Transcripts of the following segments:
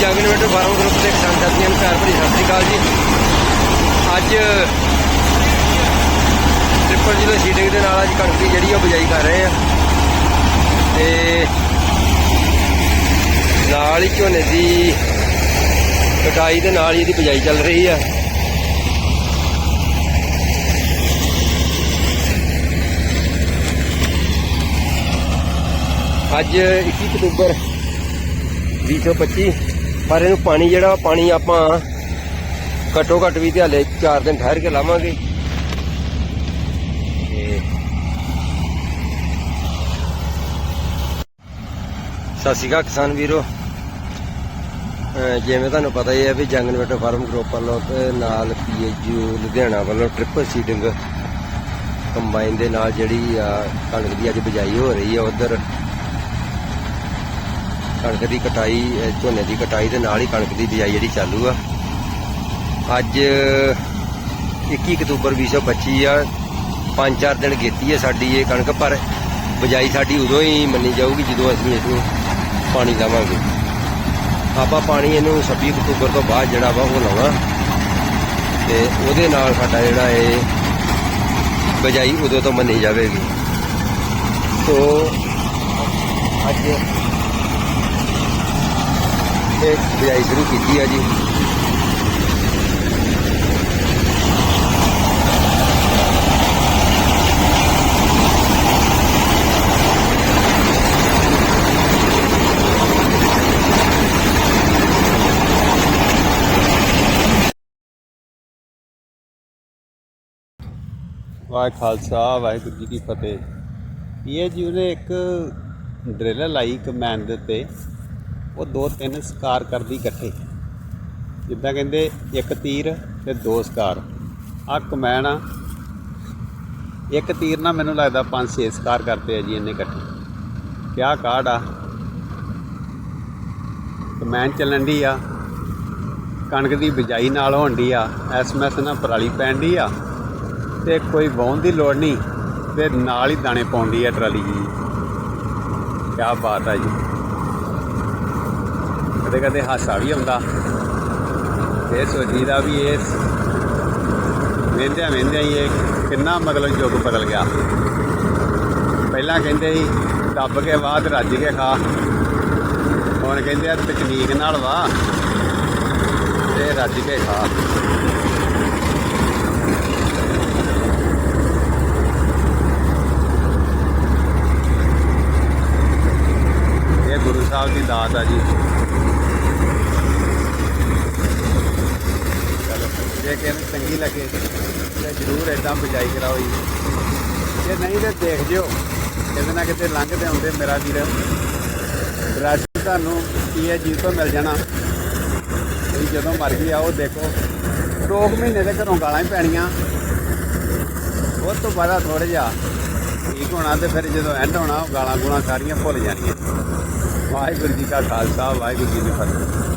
ਜਗਨਵਿੰਦਰ farm group ਦੇ ਕਿਸਾਨ ਸਾਥੀਆਂ ਨੂੰ ਪਿਆਰ ਭਰੀ ਸਤਿ ਸ੍ਰੀ ਅਕਾਲ ਜੀ। ਅੱਜ ਟ੍ਰਿਪਲ ਜ਼ੀਰੋ ਸੀਟਿੰਗ ਦੇ ਨਾਲ ਅੱਜ ਕਣਕ ਦੀ ਜਿਹੜੀ ਉਹ ਬਿਜਾਈ ਕਰ ਰਹੇ ਆ। ਤੇ ਨਾਲ ਹੀ ਝੋਨੇ ਦੀ ਕਟਾਈ ਦੇ ਨਾਲ ਹੀ ਇਹਦੀ ਬਿਜਾਈ ਚੱਲ ਰਹੀ ਆ। ਅੱਜ 21 ਅਕਤੂਬਰ 2025 ਪਰ ਇਹਨੂੰ ਪਾਣੀ ਜਿਹੜਾ, ਪਾਣੀ ਆਪਾਂ ਘੱਟੋ ਘੱਟ ਵੀ ਤੇ ਹਲੇ 4 ਦਿਨ ਠਹਿਰ ਕੇ ਲਾਵਾਂਗੇ। ਸਤਿ ਸ਼੍ਰੀ ਅਕਾਲ ਕਿਸਾਨ ਵੀਰੋ। ਜਿਵੇਂ ਤੁਹਾਨੂੰ ਪਤਾ ਹੀ ਹੈ ਵੀ ਜੰਗਨਵਟ ਫਾਰਮ ਗਰੁੱਪ ਵੱਲੋਂ ਤੇ ਨਾਲ ਪੀਐਚਯੂ ਲੁਧਿਆਣਾ ਵੱਲੋਂ ਟ੍ਰਿਪਲ ਸੀਡਿੰਗ ਕੰਬਾਈਨ ਦੇ ਨਾਲ ਜਿਹੜੀ ਆ ਕਣਕ ਦੀ ਅੱਜ ਬਿਜਾਈ ਹੋ ਰਹੀ ਹੈ ਉਧਰ ਕਣਕ ਦੀ ਕਟਾਈ ਝੋਨੇ ਦੀ ਕਟਾਈ ਦੇ ਨਾਲ ਹੀ ਕਣਕ ਦੀ ਬਿਜਾਈ ਜਿਹੜੀ ਚਾਲੂ ਆ। ਅੱਜ 21 ਅਕਤੂਬਰ 2025 ਆ, ਪੰਜ ਚਾਰ ਦਿਨ ਗੇਤੀ ਹੈ ਸਾਡੀ ਇਹ ਕਣਕ, ਪਰ ਬਿਜਾਈ ਸਾਡੀ ਉਦੋਂ ਹੀ ਮੰਨੀ ਜਾਊਗੀ ਜਦੋਂ ਅਸੀਂ ਇਸ ਨੂੰ ਪਾਣੀ ਲਾਵਾਂਗੇ। ਆਪਾਂ ਪਾਣੀ ਇਹਨੂੰ 26 ਅਕਤੂਬਰ ਤੋਂ ਬਾਅਦ ਜਿਹੜਾ ਵਾ ਉਹ ਲਾਉਣਾ। ਤੇ ਉਹਦੇ ਨਾਲ ਸਾਡਾ ਜਿਹੜਾ ਇਹ ਬਿਜਾਈ ਉਦੋਂ ਤੋਂ ਮੰਨੀ ਜਾਵੇਗੀ। ਸੋ ਅੱਜ ਇਹ ਬਿਜਾਈ ਸ਼ੁਰੂ ਕੀਤੀ ਆ ਜੀ। ਵਾਹਿ ਖਾਲਸਾ ਵਾਹਿਗੁਰੂ ਜੀ ਕੀ ਫਤਿਹ। ਇਹ ਜੀ ਉਹਨੇ ਇੱਕ ਡਰਿਲ ਲਾਈ ਕਮੈਨ ਦੇ ਉੱਤੇ। ਉਹ ਦੋ ਤਿੰਨ ਸਕਾਰ ਕਰਦੀ ਇਕੱਠੇ। ਜਿੱਦਾਂ ਕਹਿੰਦੇ, ਇੱਕ ਤੀਰ ਤੇ ਦੋ ਸਕਾਰ। ਆ ਕਮੈਨ ਆ। ਇੱਕ ਤੀਰ ਨਾਲ ਮੈਨੂੰ ਲੱਗਦਾ ਪੰਜ ਛੇ ਸਕਾਰ ਕਰਤੇ ਆ ਜੀ ਇਹਨੇ ਇਕੱਠੇ। ਕਿਆ ਕਾਢ ਆ। ਕਮੈਨ ਚੱਲਣ ਦੀ ਆ। ਕਣਕ ਦੀ ਬਿਜਾਈ ਨਾਲ ਹੋਣ ਦੀ ਆ। ਐਸਐਮਐਸ ਨਾਲ ਪਰਾਲੀ ਪੈਣ ਦੀ ਆ। ਤੇ ਕੋਈ ਵਾਹੁਣ ਦੀ ਲੋੜ ਨਹੀਂ। ਤੇ ਨਾਲ ਹੀ ਦਾਣੇ ਪਾਉਂਦੀ ਆ ਟਰਾਲੀ ਜੀ। ਕੀ ਬਾਤ ਆ ਜੀ। ਕਦੇ ਕਦੇ ਹਾਸਾ ਵੀ ਆਉਂਦਾ। ਤੇ ਸੋਚੀਦਾ ਵੀ ਇਹ ਵੇਂਦਿਆਂ ਵੇਂਦਿਆਂ ਹੀ ਇਹ ਕਿੰਨਾ ਮਤਲਬ ਯੁੱਗ ਬਦਲ ਗਿਆ। ਪਹਿਲਾਂ ਕਹਿੰਦੇ ਸੀ, ਦੱਬ ਕੇ ਬਾਅਦ ਰੱਜ ਕੇ ਖਾ। ਹੁਣ ਕਹਿੰਦੇ ਆ ਤਕਨੀਕ ਨਾਲ ਵਾ ਤੇ ਰੱਜ ਕੇ ਖਾ। ਇਹ ਗੁਰੂ ਸਾਹਿਬ ਦੀ ਦਾਤ ਆ ਜੀ ਚਲੋ ਜੇ ਕਿਸੇ ਨੂੰ ਚੰਗੀ ਲੱਗੇ ਤੇ ਜਰੂਰ ਇਦਾਂ ਬਜਾਈ ਕਰਾਓ ਜੀ। ਜੇ ਨਹੀਂ ਤੇ ਦੇਖ ਜਿਓ, ਕਿਤੇ ਨਾ ਕਿਤੇ ਲੰਘਦੇ ਆਉਂਦੇ ਮੇਰਾ ਵੀਰ। ਡਰੈਸ ਤੁਹਾਨੂੰ ਪੀਏ ਤੋਂ ਮਿਲ ਜਾਣਾ। ਤੁਸੀਂ ਜਦੋਂ ਮਰਜ਼ੀ ਆਓ, ਦੇਖੋ। ਦੋ ਕੁ ਮਹੀਨੇ ਦੇ ਘਰੋਂ ਗਾਲਾਂ ਹੀ ਪੈਣੀਆਂ। ਉਸ ਤੋਂ ਬਾਅਦ ਥੋੜਾ ਜਿਹਾ ਠੀਕ ਹੋਣਾ ਤੇ ਫਿਰ ਜਦੋਂ ਐਂਡ ਹੋਣਾ, ਉਹ ਗਾਲਾਂ ਗੂਲਾਂ ਸਾਰੀਆਂ ਭੁੱਲ ਜਾਣੀਆਂ। ਵਾਹਿਗੁਰੂ ਜੀ ਕਾ ਖਾਲਸਾ, ਵਾਹਿਗੁਰੂ ਜੀ ਕੀ ਫਤਿਹ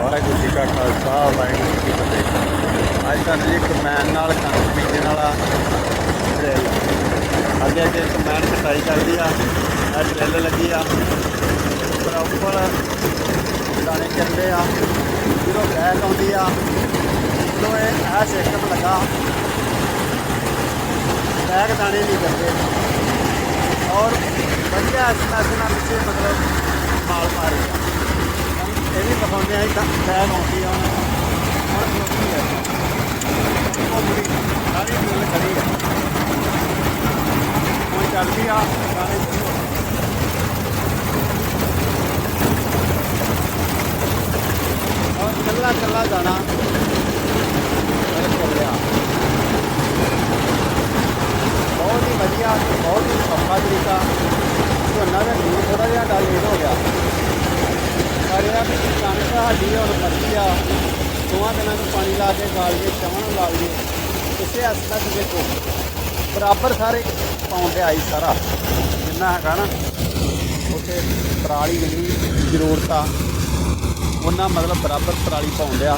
ਵਾਹਿਗੁਰੂ ਜੀ ਕਾ ਖਾਲਸਾ ਵਾਹਿਗੁਰੂ ਜੀ ਕੀ ਫਤਿਹ ਅੱਜ ਤੁਹਾਨੂੰ ਜੀ ਕਮੈਨ ਨਾਲ ਕਣਕ ਬੀਜਣ ਵਾਲਾ ਡਰਿੱਲ ਅੱਗੇ ਅੱਗੇ ਕਮੈਨ ਕਟਾਈ ਕਰਦੀ ਆ, ਇਹ ਡਰਿੱਲ ਲੱਗੀ ਆ। ਪ੍ਰੋਪਰ ਦਾਣੇ ਚੱਲਦੇ ਆ, ਜਦੋਂ ਬੈਕ ਆਉਂਦੀ ਆ, ਜਦੋਂ ਇਹ ਇਹ ਸਿਸਟਮ ਲੱਗਾ ਬੈਗ ਦਾਣੇ ਨਹੀਂ ਕਰਦੇ ਔਰ ਵਧੀਆ ਇਸ ਨਾਲ ਪਿੱਛੇ ਮਤਲਬ ਮਾਲ ਮਾਰੇ ਇਹ ਵੀ ਦਿਖਾਉਂਦੇ ਆ ਕਿ ਬੈਗ ਆਉਂਦੀ ਆ ਸਾਰੀ ਮਿਲ ਖੜੀ ਹੈ ਹੁਣ ਚੱਲਦੀ ਆ ਦਾਣੇ ਸ਼ੁਰੂ ਹੋ ਗਏ। ਔਰ ਕੱਲਾ ਕੱਲਾ ਦਾਣਾ ਚੱਲ ਰਿਹਾ ਬਹੁਤ ਹੀ ਵਧੀਆ ਤੇ ਬਹੁਤ ਹੀ ਸੌਖਾ ਤਰੀਕਾ ਝੋਨਾ ਦਾ ਬੀਜ ਥੋੜਾ ਜਿਹਾ ਡਲ ਲੇਟ ਹੋ ਗਿਆ ਪਰ ਇਹ ਆ ਵੀ ਕਣਕ ਸਾਡੀ ਹੁਣ ਮੱਕੀ ਆ ਦੋਵਾਂ ਦਿਨਾਂ ਨੂੰ ਪਾਣੀ ਲਾ ਕੇ ਗਾਲ ਕੇ ਚਵਣ ਲਾ ਲਈਏ। ਕਿਸੇ ਹੱਥ ਤੱਕ ਦੇਖੋ, ਬਰਾਬਰ ਸਾਰੇ ਪਾਉਂਦੇ ਆਈ ਸਾਰਾ। ਜਿੰਨਾ ਹੈਗਾ ਨਾ, ਉੱਥੇ ਪਰਾਲੀ ਜਿਹੜੀ ਜ਼ਰੂਰਤ ਆ, ਉਹਨਾਂ ਮਤਲਬ ਬਰਾਬਰ ਪਰਾਲੀ ਪਾਉਂਦੇ ਆ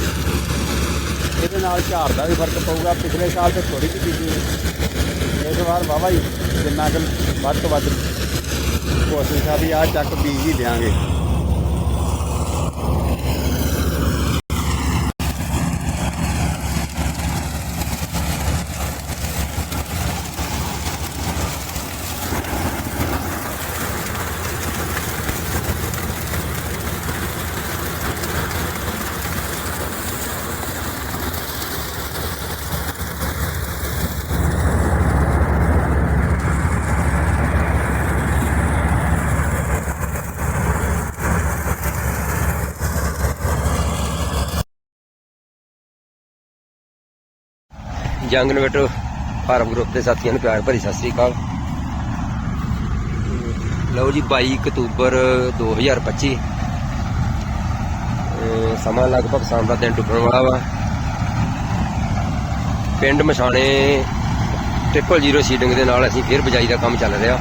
ਇਹਦੇ ਨਾਲ ਝਾੜ ਦਾ ਵੀ ਫ਼ਰਕ ਪਊਗਾ। ਪਿਛਲੇ ਸਾਲ ਤੇ ਥੋੜੀ ਜਿਹੀ ਬੀਜੀ ਇਸ ਵਾਰ ਵਾਵਾ ਹੀ ਜਿੰਨਾ ਕੁ ਵੱਧ ਤੋਂ ਵੱਧ ਕੋਸ਼ਿਸ਼ ਆ ਵੀ ਆ ਚੱਕ ਬੀਜ ਹੀ ਦਿਆਂਗੇ। ਜੰਗ ਨਵੇਟੋ ਫਾਰਮ ਗਰੁੱਪ ਦੇ ਸਾਥੀਆਂ ਨੂੰ ਪਿਆਰ ਭਰੀ ਸਤਿ ਸ੍ਰੀ ਅਕਾਲ। ਲਓ ਜੀ 22 ਅਕਤੂਬਰ 2025 ਅਹ ਸਮਾਂ ਲਗਭਗ ਸ਼ਾਮ ਦਾ ਦਿਨ ਡੁੱਬਣ ਵਾਲਾ ਵਾ। ਪਿੰਡ ਮਛਾਣੇ ਟ੍ਰਿਪਲ ਜ਼ੀਰੋ ਸੀਡਿੰਗ ਦੇ ਨਾਲ ਅਸੀਂ ਫਿਰ ਬਜਾਈ ਦਾ ਕੰਮ ਚੱਲ ਰਿਹਾ।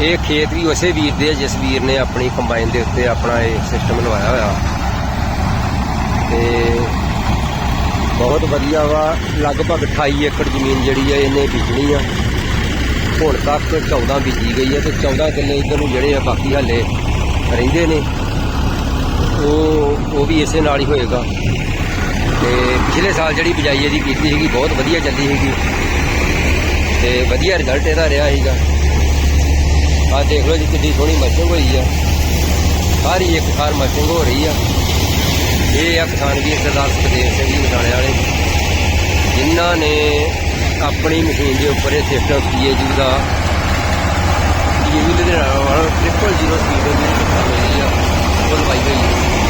ਇਹ ਖੇਤ ਵੀ ਉਸੇ ਵੀਰ ਦੇ ਆ, ਜਿਸ ਵੀਰ ਨੇ ਆਪਣੀ ਕੰਬਾਈਨ ਦੇ ਉੱਤੇ ਆਪਣਾ ਇਹ ਸਿਸਟਮ ਲਵਾਇਆ ਹੋਇਆ। ਤੇ ਬਹੁਤ ਵਧੀਆ ਵਾ। ਲਗਭਗ 28 ਏਕੜ ਜ਼ਮੀਨ ਜਿਹੜੀ ਹੈ ਇਹਨੇ ਬੀਜਣੀ ਆ। ਹੁਣ ਤੱਕ 14 ਬੀਜੀ ਗਈ ਹੈ ਤੇ 14 ਕਿੱਲੇ ਇਧਰ ਨੂੰ ਜਿਹੜੇ ਆ, ਬਾਕੀ ਹਾਲੇ ਰਹਿੰਦੇ ਨੇ। ਉਹ ਉਹ ਵੀ ਇਸੇ ਨਾਲ ਹੀ ਹੋਏਗਾ। ਤੇ ਪਿਛਲੇ ਸਾਲ ਜਿਹੜੀ ਬਿਜਾਈ ਇਹਦੀ ਕੀਤੀ ਸੀਗੀ, ਬਹੁਤ ਵਧੀਆ ਚੱਲੀ ਸੀਗੀ। ਤੇ ਵਧੀਆ ਰਿਜ਼ਲਟ ਇਹਦਾ ਰਿਹਾ ਸੀਗਾ। ਆਹ ਦੇਖ ਲਓ ਜੀ ਕਿੰਨੀ ਸੋਹਣੀ ਮਲਚਿੰਗ ਹੋਈ ਆ। ਸਾਰੀ ਇੱਕ ਖਾਰ ਮਲਚਿੰਗ ਹੋ ਰਹੀ ਆ। ਇਹ ਆ ਕਿਸਾਨ ਵੀਰ ਸਰਦਾਰ ਸੁਖਦੇਵ ਸਿੰਘ ਜੀ ਮਸਾਣੇ ਵਾਲੇ। ਜਿਨ੍ਹਾਂ ਨੇ ਆਪਣੀ ਮਸ਼ੀਨ ਦੇ ਉੱਪਰ ਇਹ ਸਿਸਟਮ ਪੀਏਜੀ ਦਾ ਪੀਏਜੀ ਲੁਧਿਆਣਾ ਵਾਲਾ ਟ੍ਰਿਪਲ ਜ਼ੀਰੋ ਸਪੀਡ ਦੀ ਜਿਹੜੀ ਮਿਲੀ ਆ, ਉਹ ਲਵਾਈ ਹੋਈ ਹੈ।